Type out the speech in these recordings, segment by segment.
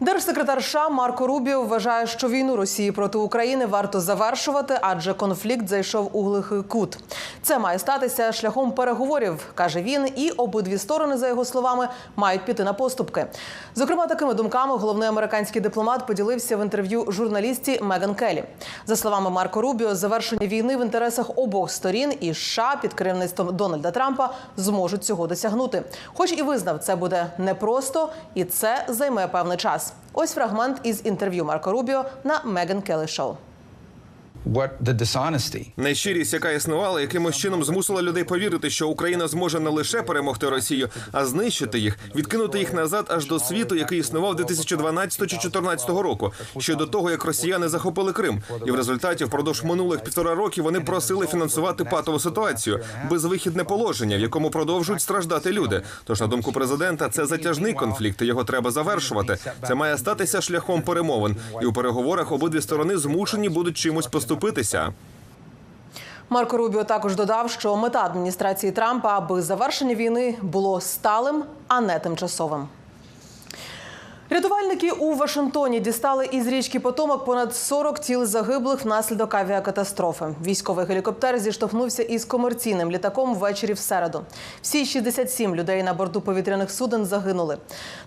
Держсекретар США Марко Рубіо вважає, що війну Росії проти України варто завершувати, адже конфлікт зайшов у глухий кут. Це має статися шляхом переговорів, каже він, і обидві сторони, за його словами, мають піти на поступки. Зокрема, такими думками головний американський дипломат поділився в інтерв'ю журналісті Меган Келлі. За словами Марко Рубіо, завершення війни в інтересах обох сторін і США під керівництвом Дональда Трампа зможуть цього досягнути. Хоч і визнав, це буде непросто, і це займе певний час. Ось фрагмент із інтерв'ю Марко Рубіо на Меган Келлі Шоу. Нещирість, яка існувала, якимось чином змусила людей повірити, що Україна зможе не лише перемогти Росію, а знищити їх, відкинути їх назад аж до світу, який існував 2012 чи 2014 року, ще до того, як росіяни захопили Крим. І в результаті впродовж минулих півтора років вони просили фінансувати патову ситуацію, безвихідне положення, в якому продовжують страждати люди. Тож, на думку президента, це затяжний конфлікт. і Його треба завершувати. Це має статися шляхом перемовин, і у переговорах обидві сторони змушені будуть чимось поступитися. Марко Рубіо також додав, що мета адміністрації Трампа, аби завершення війни було сталим, а не тимчасовим. Рятувальники у Вашингтоні дістали із річки Потомак понад 40 тіл загиблих внаслідок авіакатастрофи. Військовий гелікоптер зіштовхнувся із комерційним літаком ввечері в середу. Всі 67 людей на борту повітряних суден загинули.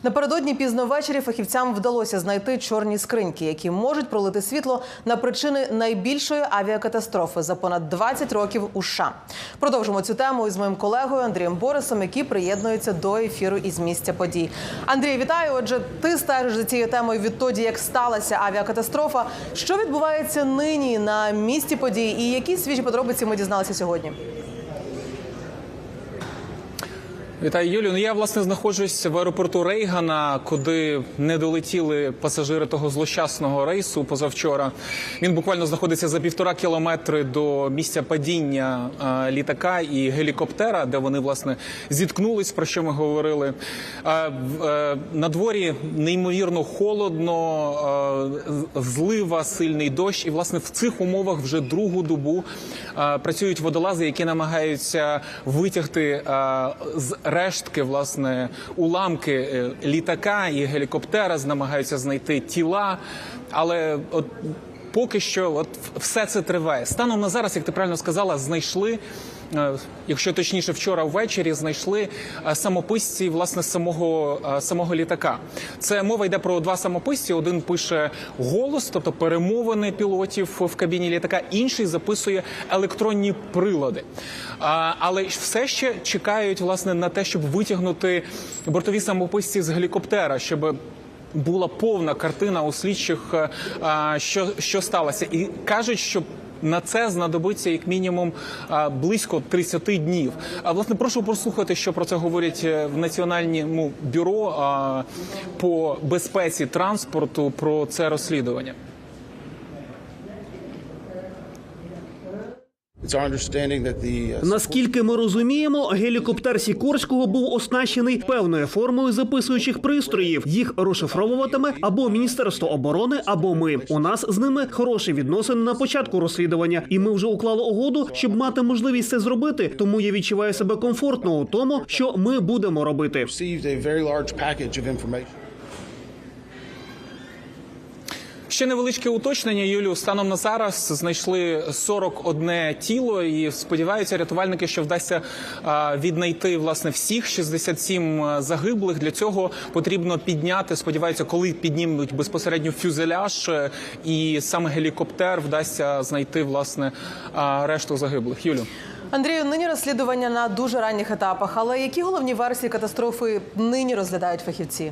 Напередодні пізно ввечері фахівцям вдалося знайти чорні скриньки, які можуть пролити світло на причини найбільшої авіакатастрофи за понад 20 років у США. Продовжимо цю тему із моїм колегою Андрієм Борисом, який приєднується до ефіру із місця подій. Андрій, вітаю. Отже, ти стежиш за цією темою відтоді, як сталася авіакатастрофа. Що відбувається нині на місці подій, і які свіжі подробиці ми дізналися сьогодні? Вітаю, Юлію. Ну я власне знаходжусь в аеропорту Рейгана, куди не долетіли пасажири того злощасного рейсу позавчора. Він буквально знаходиться за півтора кілометри до місця падіння е, літака і гелікоптера, де вони власне зіткнулись, про що ми говорили. Е, в- е, на дворі неймовірно холодно, е, злива, сильний дощ. І власне в цих умовах вже другу добу е, працюють водолази, які намагаються витягти е, з рештки власне уламки е, літака і гелікоптера, намагаються знайти тіла. Але от поки що, от все це триває. Станом на зараз, як ти правильно сказала, знайшли. Е, Якщо точніше, вчора ввечері знайшли е, самописці власне самого е, самого літака. Це мова йде про два самописці. Один пише голос, тобто перемовини пілотів в кабіні літака, інший записує електронні прилади. Але все ще чекають власне на те, щоб витягнути бортові самописці з гелікоптера, щоб була повна картина у слідчих, що, що сталося, і кажуть, що. На це знадобиться як мінімум близько 30 днів. А власне прошу послухати, що про це говорять е, в національному бюро по безпеці транспорту про це розслідування. It's our understanding that the uh, Наскільки ми розуміємо, гелікоптер Сікорського був оснащений певною формою записуючих пристроїв. Їх розшифровуватиме або Міністерство оборони, або ми. У нас з ними хороші відносини на початку розслідування, і ми вже уклали угоду, щоб мати можливість це зробити. Тому я відчуваю себе комфортно у тому, що ми будемо робити. Ще невеличке уточнення, Юлю. Станом на зараз знайшли 41 тіло, і сподіваються рятувальники, що вдасться віднайти власне всіх 67 загиблих. Для цього потрібно підняти. Сподіваються, коли піднімуть безпосередньо фюзеляж, е, і саме гелікоптер вдасться знайти власне решту загиблих. Юлю. Андрію, нині розслідування на дуже ранніх етапах. Але які головні версії катастрофи нині розглядають фахівці?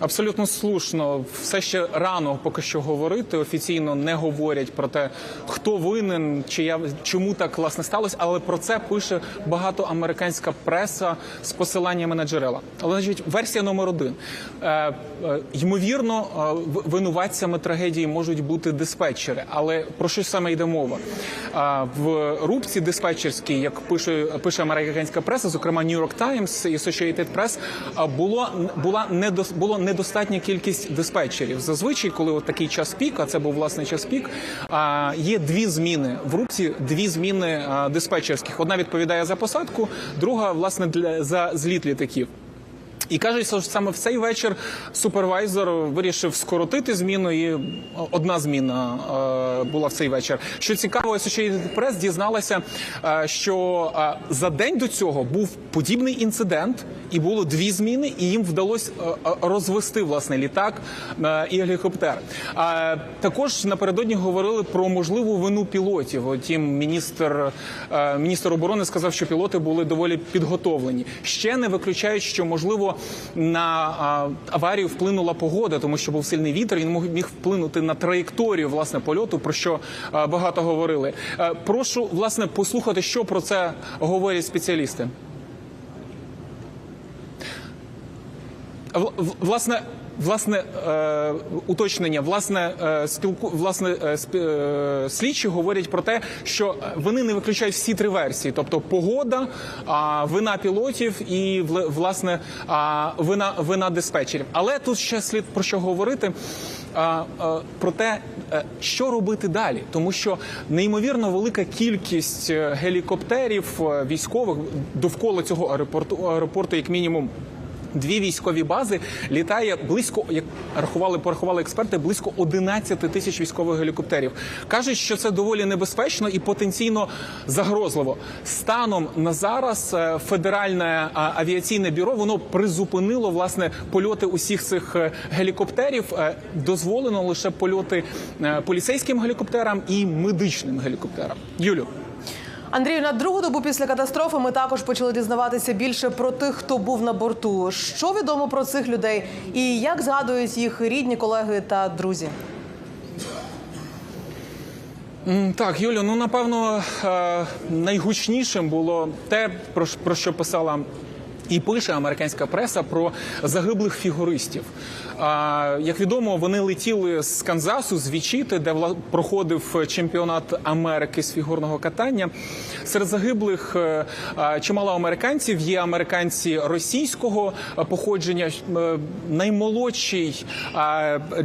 Абсолютно слушно, все ще рано поки що говорити. Офіційно не говорять про те, хто винен, чи я чому так власне сталося, але про це пише багато американська преса з посиланнями на джерела. Але значить, версія номер один Е, е, ймовірно, е, винуватцями трагедії можуть бути диспетчери. Але про що саме йде мова? Е, в рубці диспетчерській, як пише пише американська преса, зокрема New York Times і Associated Press, е, було була недос, було недостатня кількість диспетчерів. Зазвичай, коли от такий час пік, а це був власне час пік, а, є дві зміни в рубці, дві зміни диспетчерських. Одна відповідає за посадку, друга власне для за зліт літаків. І кажуть, що саме в цей вечір супервайзер вирішив скоротити зміну, і одна зміна е, була в цей вечір. Що цікаво, Associated Press дізналася, е, що е, за день до цього був подібний інцидент, і було дві зміни, і їм вдалося розвести власне літак і гелікоптер. Також напередодні говорили про можливу вину пілотів. Утім, міністр міністр оборони сказав, що пілоти були доволі підготовлені. Ще не виключають, що можливо на аварію вплинула погода, тому що був сильний вітер. Він міг вплинути на траєкторію власне польоту, про що багато говорили. Е, Прошу власне послухати, що про це говорять спеціалісти. Власне, власне е, уточнення, власне, е, спілку, власне, е, слідчі говорять про те, що вони не виключають всі три версії, тобто погода, вина пілотів і власне вина, вина диспетчерів. Але тут ще слід про що говорити. Про те, що робити далі, тому що неймовірно велика кількість гелікоптерів військових довкола цього аеропорту, аеропорту, як мінімум. Дві військові бази літає близько, як рахували, порахували експерти, близько 11 тисяч військових гелікоптерів. Кажуть, що це доволі небезпечно і потенційно загрозливо. Станом на зараз е, федеральне авіаційне бюро воно призупинило власне польоти усіх цих е, гелікоптерів. Е, Дозволено лише польоти поліцейським гелікоптерам і медичним гелікоптерам. Юлю. Андрію, на другу добу після катастрофи ми також почали дізнаватися більше про тих, хто був на борту. Що відомо про цих людей, і як згадують їх рідні колеги та друзі? Так, Юлю, ну напевно е, найгучнішим було те, про що писала. І пише американська преса про загиблих фігуристів. А, як відомо, вони летіли з Канзасу, з Вічіти, де вла- проходив чемпіонат Америки з фігурного катання. Серед загиблих е, чимало американців. Є американці російського е, походження. Е, Наймолодший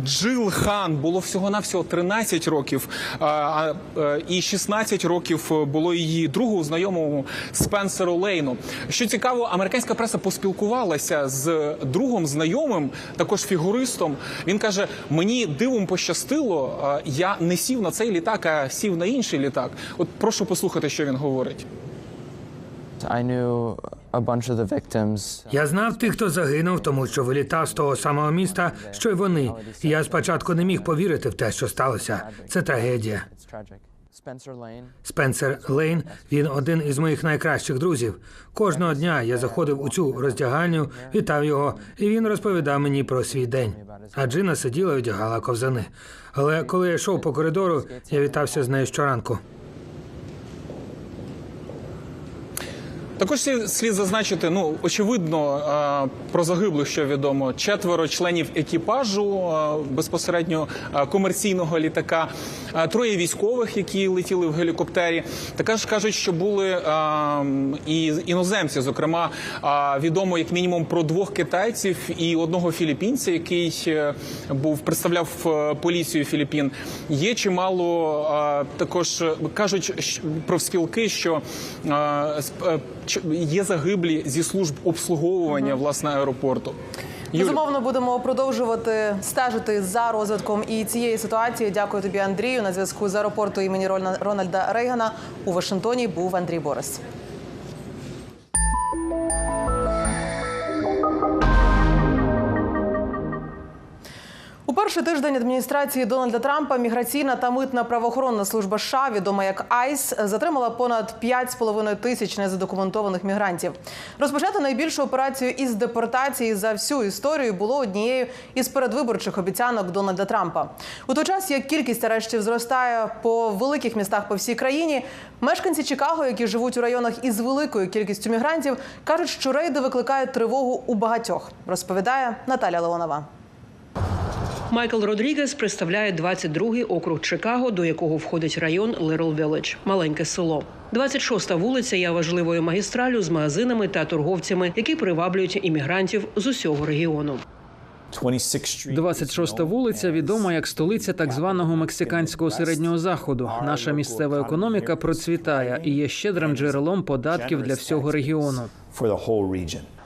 Джил Хан було всього навсього 13 років, а, і 16 років було її другу знайомому Спенсеру Лейну. Що цікаво, американська преса поспілкувалася з другом знайомим, також фігуристом. Він каже: мені дивом пощастило, я не сів на цей літак, а сів на інший літак. От прошу послухати, що він говорить. Я знав тих, хто загинув, тому що вилітав з того самого міста, що й вони. І я спочатку не міг повірити в те, що сталося. Це трагедія. Спенсер Лейн, він один із моїх найкращих друзів. Кожного дня я заходив у цю роздягальню, вітав його, і він розповідав мені про свій день. А Джина сиділа і одягала ковзани. Але коли я йшов по коридору, я вітався з нею щоранку. Також слід- зазначити, ну очевидно, про загиблих, що відомо, четверо членів екіпажу безпосередньо комерційного літака, троє військових, які летіли в гелікоптері. Також кажуть, що були і іноземці. Зокрема, відомо як мінімум про двох китайців і одного філіппінця, який е, був представляв е, поліцію Філіппін. Є чимало також кажуть про спілки, що є загиблі зі служб обслуговування власне аеропорту. Безумовно, будемо продовжувати стежити за розвитком і цієї ситуації. Дякую тобі, Андрію. На зв'язку з аеропорту імені Рона- Рональда Рейгана у Вашингтоні був Андрій Борис. У перший тиждень адміністрації Дональда Трампа міграційна та митна правоохоронна служба США, відома як АЙС, затримала понад 5,5 тисяч незадокументованих мігрантів. Розпочати найбільшу операцію із депортації за всю історію було однією із передвиборчих обіцянок Дональда Трампа. У той час як кількість арештів зростає по великих містах по всій країні, мешканці Чикаго, які живуть у районах із великою кількістю мігрантів, кажуть, що рейди викликають тривогу у багатьох. Розповідає Наталя Леонова. Майкл Родрігес представляє 22-й округ Чикаго, до якого входить район Лерл Вілледж – маленьке село. 26-та вулиця є важливою магістралю з магазинами та торговцями, які приваблюють іммігрантів з усього регіону. 26-та вулиця відома як столиця так званого мексиканського середнього заходу. Наша місцева економіка процвітає і є щедрим джерелом податків для всього регіону.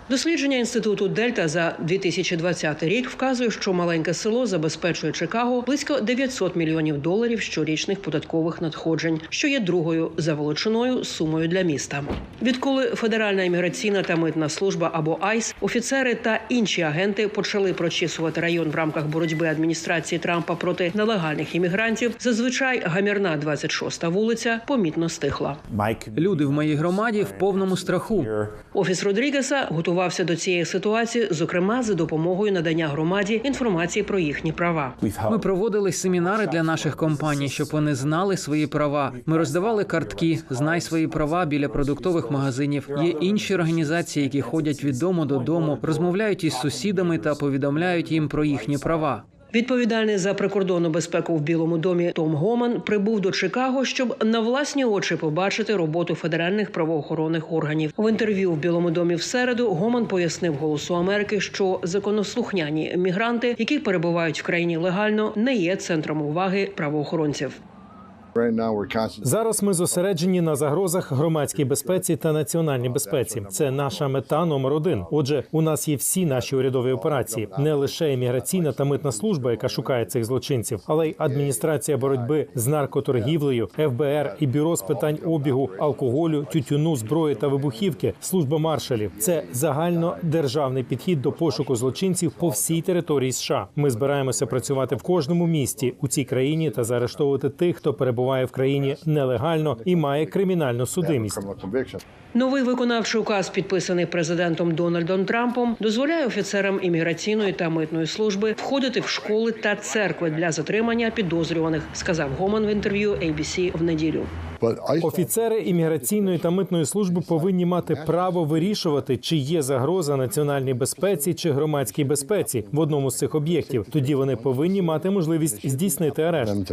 Дослідження інституту Дельта за 2020 рік вказує, що маленьке село забезпечує Чикаго близько 900 мільйонів доларів щорічних податкових надходжень, що є другою за величиною сумою для міста. Відколи Федеральна імміграційна та митна служба або АЙС, офіцери та інші агенти почали прочісувати район в рамках боротьби адміністрації Трампа проти нелегальних іммігрантів, зазвичай гамірна 26-та вулиця помітно стихла. Люди в моїй громаді в повному страху. Офіс Родрігеса готувався до цієї ситуації, зокрема за допомогою надання громаді інформації про їхні права. Ми проводили семінари для наших компаній, щоб вони знали свої права. Ми роздавали картки, знай свої права біля продуктових магазинів. Є інші організації, які ходять від дому до дому, розмовляють із сусідами та повідомляють їм про їхні права. Відповідальний за прикордонну безпеку в Білому домі Том Гоман прибув до Чикаго, щоб на власні очі побачити роботу федеральних правоохоронних органів. В інтерв'ю в Білому домі в середу Гоман пояснив голосу Америки, що законослухняні мігранти, які перебувають в країні легально, не є центром уваги правоохоронців. Зараз ми зосереджені на загрозах громадській безпеці та національній безпеці. Це наша мета номер один. Отже, у нас є всі наші урядові операції, не лише імміграційна та митна служба, яка шукає цих злочинців, але й адміністрація боротьби з наркоторгівлею, ФБР і бюро з питань обігу алкоголю, тютюну, зброї та вибухівки, служба маршалів. Це загальнодержавний підхід до пошуку злочинців по всій території США. Ми збираємося працювати в кожному місті у цій країні та заарештовувати тих, хто перебуває в країні нелегально і має кримінальну судимість. Новий виконавчий указ, підписаний президентом Дональдом Трампом, дозволяє офіцерам імміграційної та митної служби входити в школи та церкви для затримання підозрюваних, сказав Гоман в інтерв'ю ABC в неділю. Офіцери імміграційної та митної служби повинні мати право вирішувати, чи є загроза національній безпеці чи громадській безпеці в одному з цих об'єктів. Тоді вони повинні мати можливість здійснити арешт.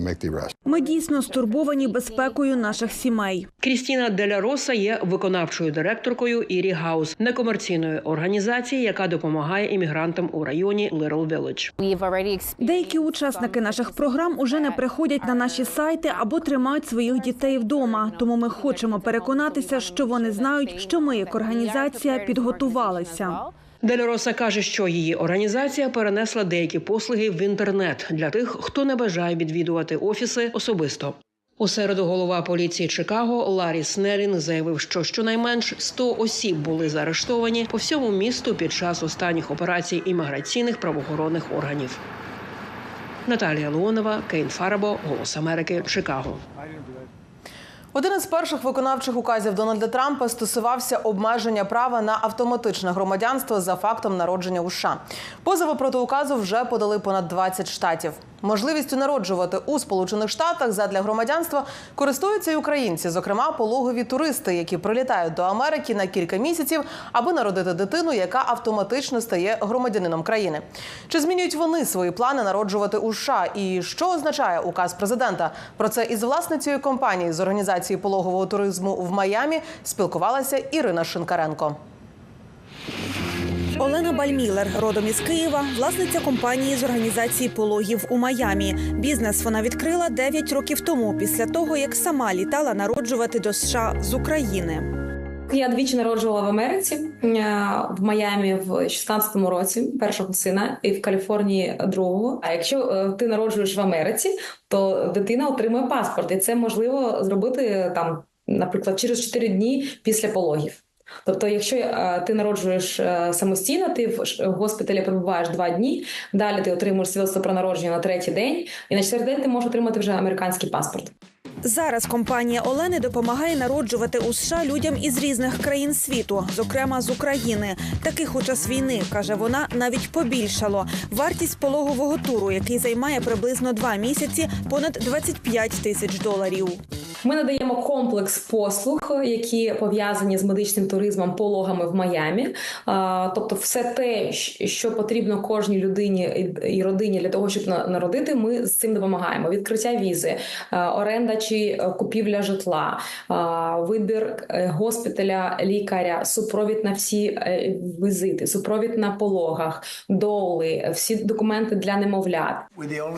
Ми дійсно стурбовані безпекою наших сімей. Крістіна Деля Роса є виконавчою директоркою Ірі Гаус некомерційної організації, яка допомагає іммігрантам у районі Лирл Вілледж. Деякі учасники наших програм уже не приходять на наші сайти або тримають своїх дітей вдома. Тому ми хочемо переконатися, що вони знають, що ми як організація підготувалися. Деляроса каже, що її організація перенесла деякі послуги в інтернет для тих, хто не бажає відвідувати офіси особисто. У середу голова поліції Чикаго Ларі Снелін заявив, що щонайменш 100 осіб були заарештовані по всьому місту під час останніх операцій імміграційних правоохоронних органів. Наталія Леонова, Кейн Фарабо, Голос Америки, Чикаго. Один із перших виконавчих указів Дональда Трампа стосувався обмеження права на автоматичне громадянство за фактом народження у США. Позови проти указу вже подали понад 20 штатів. Можливістю народжувати у Сполучених Штатах задля громадянства користуються й українці, зокрема пологові туристи, які прилітають до Америки на кілька місяців, аби народити дитину, яка автоматично стає громадянином країни. Чи змінюють вони свої плани народжувати у США? І що означає указ президента? Про це із власницею компанії з організації пологового туризму в Майамі спілкувалася Ірина Шинкаренко. Олена Бальмілер, родом із Києва, власниця компанії з організації пологів у Майамі. Бізнес вона відкрила 9 років тому, після того як сама літала народжувати до США з України. Я двічі народжувала в Америці е, в Майамі в 16-му році першого сина і в Каліфорнії другого. А якщо е, ти народжуєш в Америці, то дитина отримує паспорт, і це можливо зробити там, наприклад, через 4 дні після пологів. Тобто, якщо е, ти народжуєш е, самостійно, ти в госпіталі перебуваєш два дні. Далі ти отримуєш свідоцтво про народження на третій день, і на четвертий день ти можеш отримати вже американський паспорт. Зараз компанія Олени допомагає народжувати у США людям із різних країн світу, зокрема з України. Таких у час війни каже вона навіть побільшало. Вартість пологового туру, який займає приблизно два місяці, понад 25 тисяч доларів. Ми надаємо комплекс послуг, які пов'язані з медичним туризмом, пологами в Майамі. Тобто, все те, що потрібно кожній людині і- родині для того, щоб на- народити, ми з цим допомагаємо. Відкриття візи, оренда чи е, купівля житла, вибір е, госпіталя, лікаря, супровід на всі е, візити, супровід на пологах, доули, всі документи для немовлят.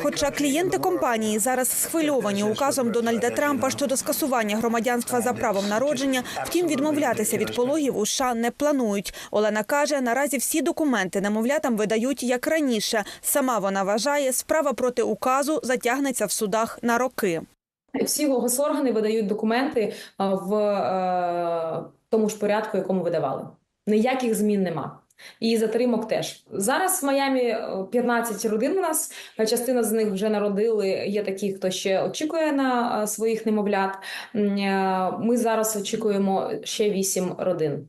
Хоча клієнти компанії зараз схвильовані указом Дональда Трампа щодо скасування громадянства за правом народження, втім відмовлятися від пологів у США не планують. Олена каже, наразі всі документи немовлятам видають як раніше. Сама вона вважає, справа проти указу затягнеться в судах на роки. Всі госоргани видають документи в е, тому ж порядку, якому видавали. Ніяких змін нема. І затримок теж зараз в Майамі е, 15 родин у нас. е, Частина з них вже народили. Є такі, хто ще очікує на е, своїх немовлят. Е, Ми зараз очікуємо ще 8 родин.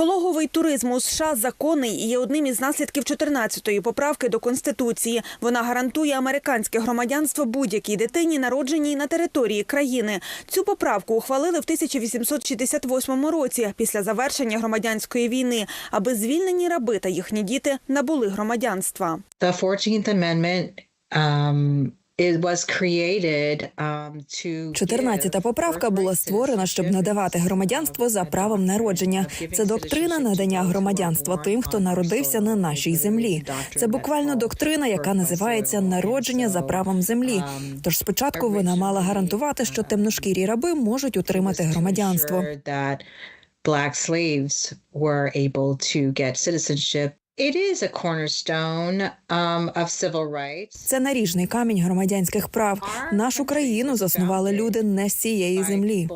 Пологовий туризм у США законний і є одним із наслідків 14-ї поправки до Конституції. Вона гарантує американське громадянство будь-якій дитині, народженій на території країни. Цю поправку ухвалили в 1868 році після завершення громадянської війни, аби звільнені раби та їхні діти набули громадянства. The 14th Amendment um, it was created um, to 14-та поправка була створена, щоб надавати громадянство за правом народження. Це доктрина надання громадянства тим, хто народився на нашій землі. Це буквально доктрина, яка називається народження за правом землі. Тож спочатку вона мала гарантувати, що темношкірі раби можуть отримати громадянство. black slaves were able to get citizenship. It is a cornerstone um, of civil rights. Це наріжний камінь громадянських прав. Нашу країну заснували люди не з цієї землі.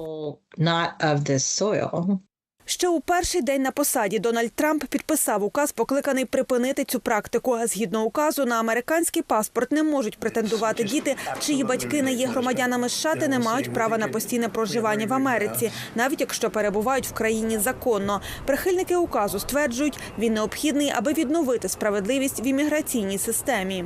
Ще у перший день на посаді Дональд Трамп підписав указ, покликаний припинити цю практику. Згідно указу, на американський паспорт не можуть претендувати діти, чиї батьки не є громадянами США та не мають права на постійне проживання в Америці, навіть якщо перебувають в країні законно. Прихильники указу стверджують, він необхідний, аби відновити справедливість в імміграційній системі.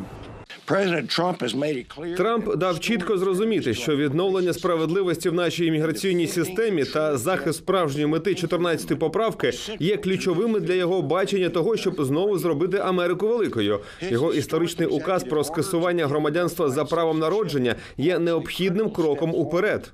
Трамп дав чітко зрозуміти, що відновлення справедливості в нашій імміграційній системі та захист справжньої мети 14-ї поправки є ключовими для його бачення того, щоб знову зробити Америку великою. Його історичний указ про скасування громадянства за правом народження є необхідним кроком уперед.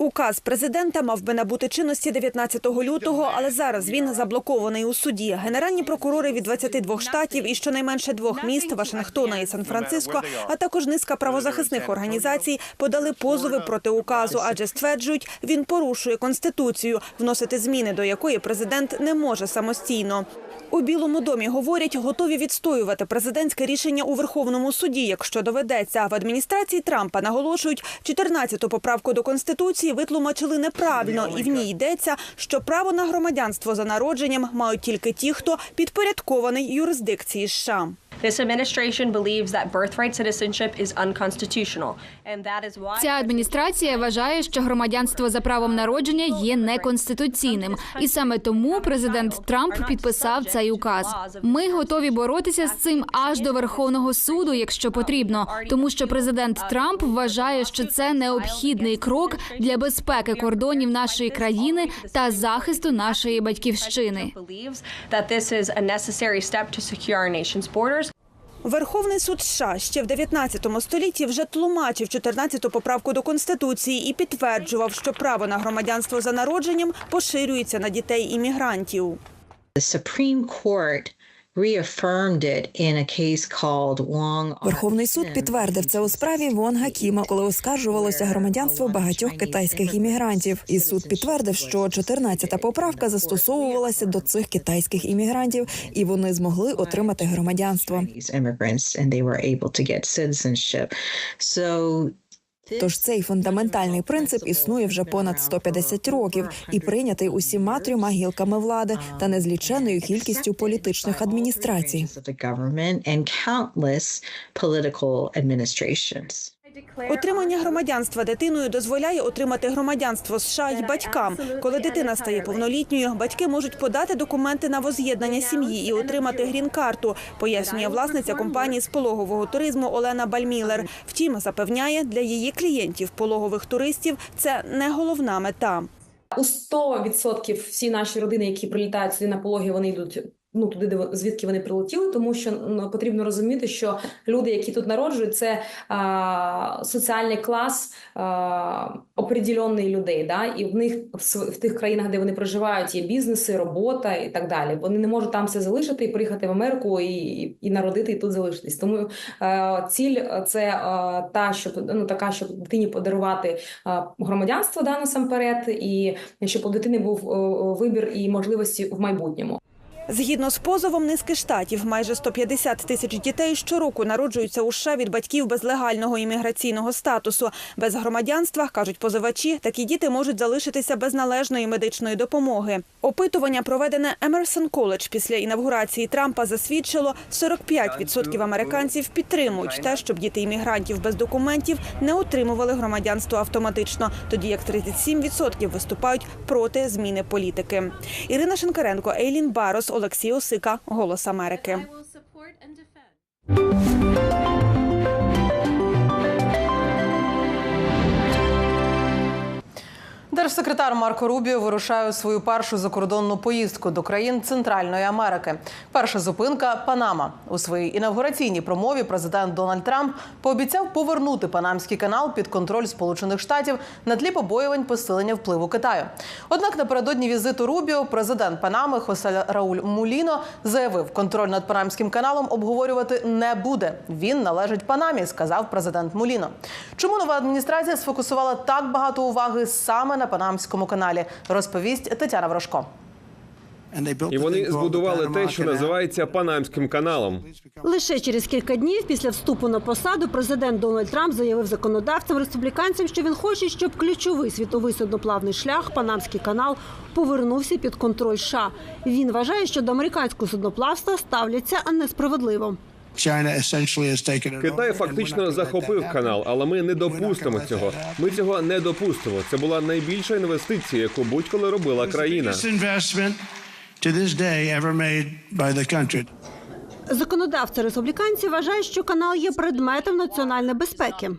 Указ президента мав би набути чинності 19 лютого, але зараз він заблокований у суді. Генеральні прокурори від 22 штатів і щонайменше двох міст Вашингтона і Сан-Франциско, а також низка правозахисних організацій подали позови проти указу, адже стверджують, він порушує конституцію, вносити зміни до якої президент не може самостійно. У Білому домі говорять, готові відстоювати президентське рішення у Верховному суді, якщо доведеться. В адміністрації Трампа наголошують, 14-ту поправку до конституції витлумачили неправильно, і в ній йдеться, що право на громадянство за народженням мають тільки ті, хто підпорядкований юрисдикції США. This administration believes that birthright citizenship is unconstitutional, and that is why Ця адміністрація вважає, що громадянство за правом народження є неконституційним, і саме тому президент Трамп підписав цей указ. Ми готові боротися з цим аж до Верховного суду, якщо потрібно, тому що президент Трамп вважає, що це необхідний крок для безпеки кордонів нашої країни та захисту нашої батьківщини. Верховний суд США ще в 19 столітті вже тлумачив 14-ту поправку до конституції і підтверджував, що право на громадянство за народженням поширюється на дітей іммігрантів. The Supreme Court Верховний суд підтвердив це у справі Вон Гакіма, коли оскаржувалося громадянство багатьох китайських іммігрантів. І суд підтвердив, що 14-та поправка застосовувалася до цих китайських іммігрантів, і вони змогли отримати громадянство. Тож цей фундаментальний принцип існує вже понад 150 років і прийнятий усіма трьома гілками влади та незліченою кількістю політичних адміністрацій. Отримання громадянства дитиною дозволяє отримати громадянство США й батькам. Коли дитина стає повнолітньою, батьки можуть подати документи на воз'єднання сім'ї і отримати грін-карту, пояснює власниця компанії з пологового туризму Олена Бальмілер. Втім, запевняє, для її клієнтів пологових туристів це не головна мета. У 100% всі наші родини, які прилітають сюди на пологи, вони йдуть. Ну, туди, де звідки вони прилетіли, тому що ну, потрібно розуміти, що люди, які тут народжують, це а, соціальний клас а, людей. Да? І в них в, в тих країнах, де вони проживають, є бізнеси, робота і так далі. Вони не можуть там все залишити і приїхати в Америку і, і народити, і тут залишитись. Тому е, ціль це е, та, щоб ну така, щоб дитині подарувати е, громадянство да, насамперед, і щоб у дитини був е, вибір і можливості в майбутньому. Згідно з позовом низки штатів, майже 150 тисяч дітей щороку народжуються у США від батьків без легального імміграційного статусу. Без громадянства, кажуть позивачі, такі діти можуть залишитися без належної медичної допомоги. Опитування, проведене Емерсон Коледж після інавгурації Трампа, засвідчило 45% американців підтримують те, щоб діти іммігрантів без документів не отримували громадянство автоматично, тоді як 37% виступають проти зміни політики. Ірина Шинкаренко, Ейлін Барос, Олексій Осика, Голос Америки. Держсекретар Марко Рубіо вирушає у свою першу закордонну поїздку до країн Центральної Америки. Перша зупинка Панама. У своїй інавгураційній промові президент Дональд Трамп пообіцяв повернути Панамський канал під контроль Сполучених Штатів на тлі побоювань посилення впливу Китаю. Однак напередодні візиту Рубіо президент Панами Хосе Рауль Муліно заявив, контроль над Панамським каналом обговорювати не буде. Він належить Панамі, сказав президент Муліно. Чому нова адміністрація сфокусувала так багато уваги саме на Панамському каналі? Розповість Тетяна Врожко. І вони збудували те, що називається Панамським каналом. Лише через кілька днів після вступу на посаду президент Дональд Трамп заявив законодавцям республіканцям, що він хоче, щоб ключовий світовий судноплавний шлях Панамський канал повернувся під контроль США. Він вважає, що до американського судноплавства ставляться несправедливо. Китай фактично захопив канал, але ми не допустимо цього. Ми цього не допустимо. Це була найбільша інвестиція, яку будь-коли робила країна. Законодавці республіканці вважають, що канал є предметом національної безпеки.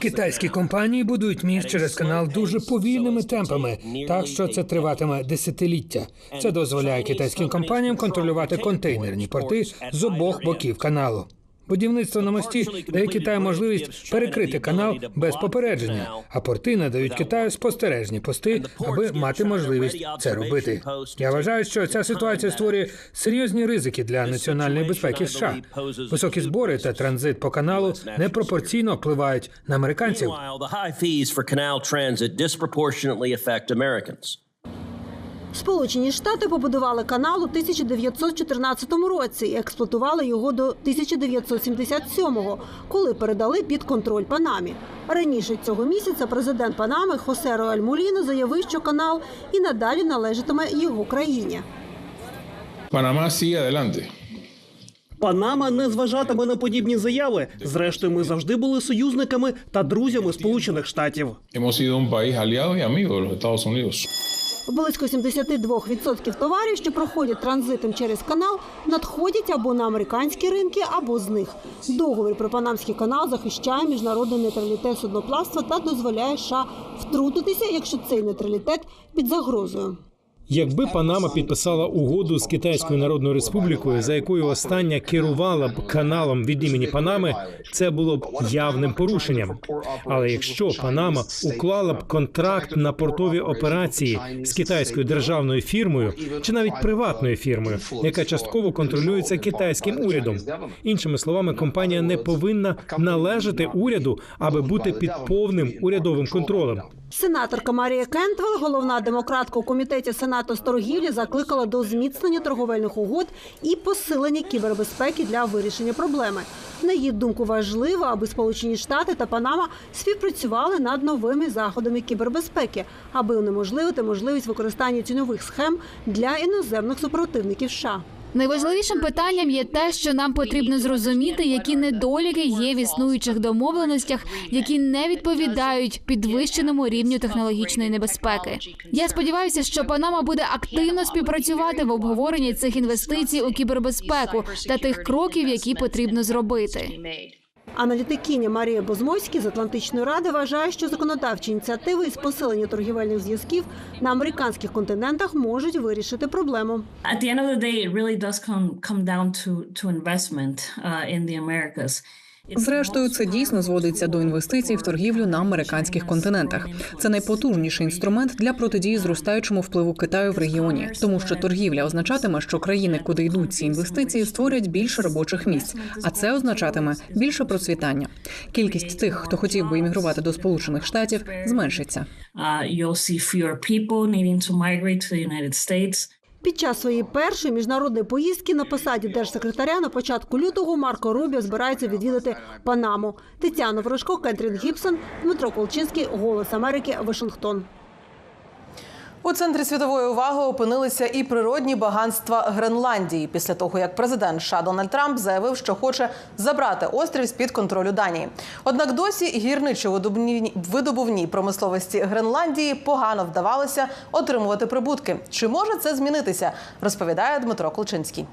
Китайські компанії будують міст через канал дуже повільними темпами, так що це триватиме десятиліття. Це дозволяє китайським компаніям контролювати контейнерні порти з обох боків каналу. Будівництво на мості дає Китаю можливість перекрити канал без попередження, а порти надають Китаю спостережні пости, аби мати можливість це робити. Я вважаю, що ця ситуація створює серйозні ризики для національної безпеки США. Високі збори та транзит по каналу непропорційно впливають на американців. Сполучені Штати побудували канал у 1914 році і експлуатували його до 1977-го, коли передали під контроль Панамі. Раніше цього місяця президент Панами Хосе Роаль Муліно заявив, що канал і надалі належатиме його країні. Sigue adelante. Панама не зважатиме на подібні заяви. Зрештою, ми завжди були союзниками та друзями Сполучених Штатів. Hemos sido un país aliado y amigo de los Estados Unidos. Близько 72% товарів, що проходять транзитом через канал, надходять або на американські ринки, або з них. Договір про Панамський канал захищає міжнародний нейтралітет судноплавства та дозволяє США втрутитися, якщо цей нейтралітет під загрозою. Якби Панама підписала угоду з Китайською Народною Республікою, за якою остання керувала б каналом від імені Панами, це було б явним порушенням. Але якщо Панама уклала б контракт на портові операції з китайською державною фірмою чи навіть приватною фірмою, яка частково контролюється китайським урядом, іншими словами, компанія не повинна належати уряду, аби бути під повним урядовим контролем. Сенаторка Марія Кентвелл, головна демократка у комітеті Сенату з торгівлі, закликала до зміцнення торговельних угод і посилення кібербезпеки для вирішення проблеми. На її думку, важливо, аби Сполучені Штати та Панама співпрацювали над новими заходами кібербезпеки, аби унеможливити можливість використання тіньових схем для іноземних супротивників США. Найважливішим питанням є те, що нам потрібно зрозуміти, які недоліки є в існуючих домовленостях, які не відповідають підвищеному рівню технологічної небезпеки. Я сподіваюся, що Панама буде активно співпрацювати в обговоренні цих інвестицій у кібербезпеку та тих кроків, які потрібно зробити. Аналітикиня Марія Бозмойська з Атлантичної ради вважає, що законодавчі ініціативи із посилення торгівельних зв'язків на американських континентах можуть вирішити проблему. At the end of the day, it really. Зрештою, це дійсно зводиться до інвестицій в торгівлю на американських континентах. Це найпотужніший інструмент для протидії зростаючому впливу Китаю в регіоні, тому що торгівля означатиме, що країни, куди йдуть ці інвестиції, створять більше робочих місць, а це означатиме більше процвітання. Кількість тих, хто хотів би іммігрувати до Сполучених Штатів, зменшиться. Uh, you'll see fewer people needing to migrate to the United States. Під час своєї першої міжнародної поїздки на посаді держсекретаря на початку лютого Марко Рубіо збирається відвідати Панаму. Тетяна Ворожко, Кетрін Гібсон, Дмитро Колчинський, Голос Америки, Вашингтон. У центрі світової уваги опинилися і природні багатства Гренландії після того, як президент США Дональд Трамп заявив, що хоче забрати острів з під контролю Данії. Однак досі гірничо-видобувній видобувній промисловості Гренландії погано вдавалося отримувати прибутки. Чи може це змінитися? Розповідає Дмитро Колчинський.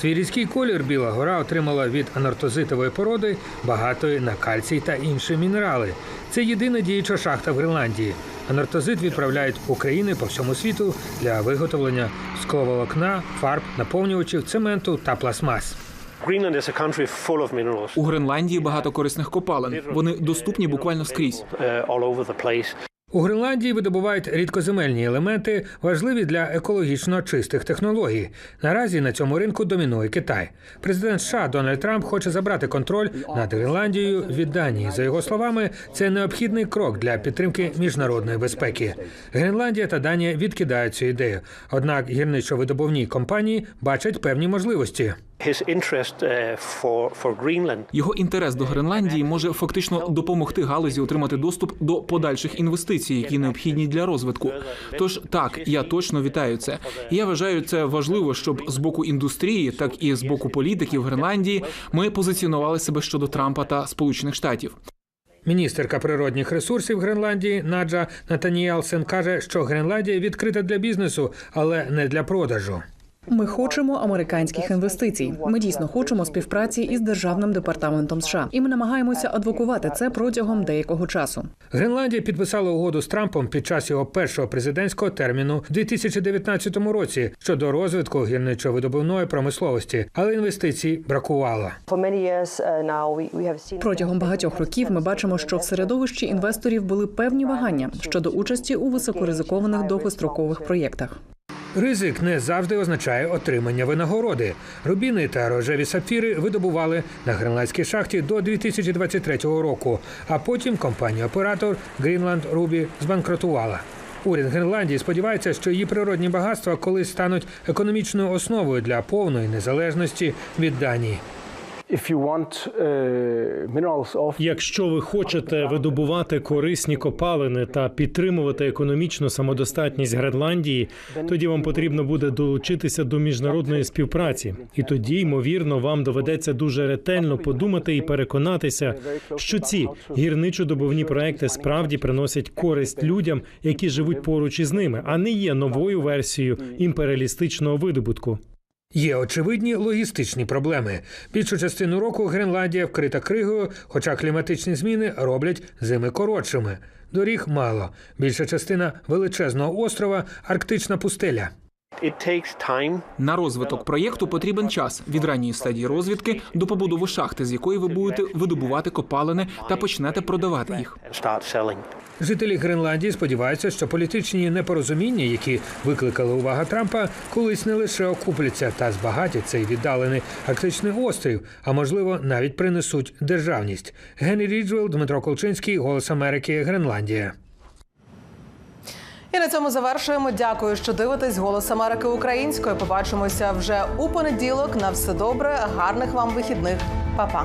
Свій різкий колір Біла гора отримала від анартозитової породи, багатої на кальцій та інші мінерали. Це єдина діюча шахта в Гренландії. Анартозит відправляють України по всьому світу для виготовлення скловолокна, фарб, наповнювачів, цементу та пластмас. У Гренландії багато корисних копалин. Вони доступні буквально скрізь. У Гренландії видобувають рідкоземельні елементи, важливі для екологічно чистих технологій. Наразі на цьому ринку домінує Китай. Президент США Дональд Трамп хоче забрати контроль над Гренландією від Данії. За його словами, це необхідний крок для підтримки міжнародної безпеки. Гренландія та Данія відкидають цю ідею. Однак гірничо-видобувні компанії бачать певні можливості. Його інтерес до Гренландії може фактично допомогти галузі отримати доступ до подальших інвестицій, які необхідні для розвитку. Тож так, я точно вітаю це. І Я вважаю це важливо, щоб з боку індустрії, так і з боку політиків Гренландії ми позиціонували себе щодо Трампа та Сполучених Штатів. Міністерка природних ресурсів Гренландії Наджа Натаніелсен каже, що Гренландія відкрита для бізнесу, але не для продажу. Ми хочемо американських інвестицій. Ми дійсно хочемо співпраці із державним департаментом США, і ми намагаємося адвокувати це протягом деякого часу. Гренландія підписала угоду з Трампом під час його першого президентського терміну у 2019 році щодо розвитку гірничо-видобувної промисловості, але інвестицій бракувало. Протягом багатьох років ми бачимо, що в середовищі інвесторів були певні вагання щодо участі у високоризикованих довгострокових проєктах. Ризик не завжди означає отримання винагороди. Рубіни та рожеві сапфіри видобували на гренландській шахті до 2023 року, а потім компанія-оператор Greenland Ruby збанкрутувала. Уряд Гренландії сподівається, що її природні багатства колись стануть економічною основою для повної незалежності від Данії. Якщо ви хочете видобувати корисні копалини та підтримувати економічну самодостатність Гренландії, тоді вам потрібно буде долучитися до міжнародної співпраці, і тоді, ймовірно, вам доведеться дуже ретельно подумати і переконатися, що ці гірничо-добувні проекти справді приносять користь людям, які живуть поруч із ними, а не є новою версією імперіалістичного видобутку. Є очевидні логістичні проблеми. Більшу частину року Гренландія вкрита кригою, хоча кліматичні зміни роблять зими коротшими. Доріг мало. Більша частина величезного острова арктична пустеля. На розвиток проєкту потрібен час від ранньої стадії розвідки до побудови шахти, з якої ви будете видобувати копалини та почнете продавати їх. Жителі Гренландії сподіваються, що політичні непорозуміння, які викликали увагу Трампа, колись не лише окупляться та збагатять цей віддалений арктичний острів, а можливо навіть принесуть державність. Генрі Ріджвелл, Дмитро Колчинський, Голос Америки, Гренландія. І на цьому завершуємо. Дякую, що дивитесь Голос Америки українською. Побачимося вже у понеділок. На все добре, гарних вам вихідних, Па-па.